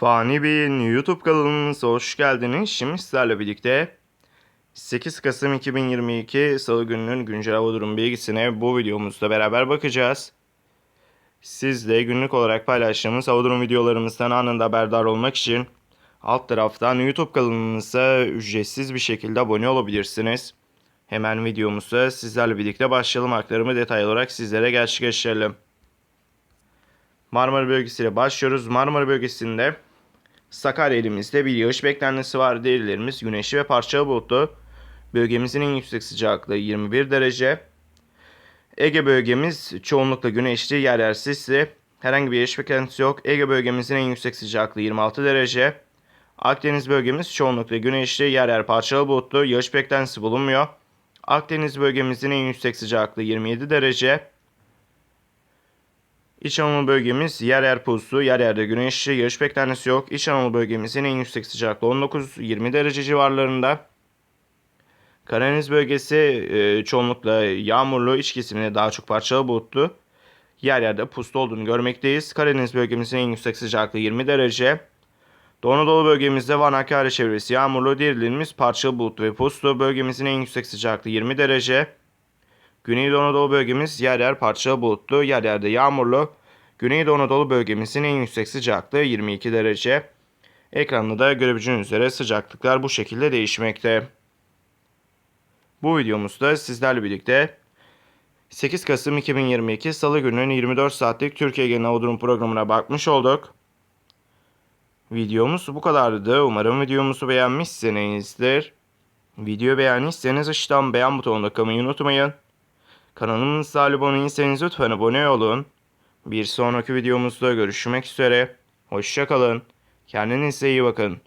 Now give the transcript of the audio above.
Fani Bey'in YouTube kanalımıza hoş geldiniz. Şimdi sizlerle birlikte 8 Kasım 2022 Salı gününün güncel hava durum bilgisine bu videomuzda beraber bakacağız. Siz de günlük olarak paylaştığımız hava durum videolarımızdan anında haberdar olmak için alt taraftan YouTube kanalımıza ücretsiz bir şekilde abone olabilirsiniz. Hemen videomuza sizlerle birlikte başlayalım. Aktarımı detaylı olarak sizlere gerçekleştirelim. Marmara bölgesiyle başlıyoruz. Marmara bölgesinde Sakarya elimizde bir yağış beklentisi var. Değerlerimiz güneşli ve parçalı bulutlu. Bölgemizin en yüksek sıcaklığı 21 derece. Ege bölgemiz çoğunlukla güneşli, yer yer sisli. Herhangi bir yağış beklentisi yok. Ege bölgemizin en yüksek sıcaklığı 26 derece. Akdeniz bölgemiz çoğunlukla güneşli, yer yer parçalı bulutlu. Yağış beklentisi bulunmuyor. Akdeniz bölgemizin en yüksek sıcaklığı 27 derece. İç Anadolu bölgemiz yer yer puslu, yer yerde güneşli, yağış beklentisi yok. İç Anadolu bölgemizin en yüksek sıcaklığı 19-20 derece civarlarında. Karadeniz bölgesi e, çoğunlukla yağmurlu, iç kesiminde daha çok parçalı bulutlu. Yer yerde puslu olduğunu görmekteyiz. Karadeniz bölgemizin en yüksek sıcaklığı 20 derece. Doğu Anadolu bölgemizde Van Hakkari çevresi yağmurlu, diğer illerimiz parçalı bulutlu ve puslu. Bölgemizin en yüksek sıcaklığı 20 derece. Güneydoğu Anadolu bölgemiz yer yer parçalı bulutlu, yer yerde yağmurlu. Güneydoğu Anadolu bölgemizin en yüksek sıcaklığı 22 derece. Ekranda da görebileceğiniz üzere sıcaklıklar bu şekilde değişmekte. Bu videomuzda sizlerle birlikte 8 Kasım 2022 Salı gününün 24 saatlik Türkiye Genel Hava Durum programına bakmış olduk. Videomuz bu kadardı. Umarım videomuzu beğenmişsinizdir. Video beğendiyseniz aşağıdan beğen butonuna kalmayı unutmayın. Kanalımıza abone değilseniz lütfen abone olun. Bir sonraki videomuzda görüşmek üzere. Hoşçakalın. Kendinize iyi bakın.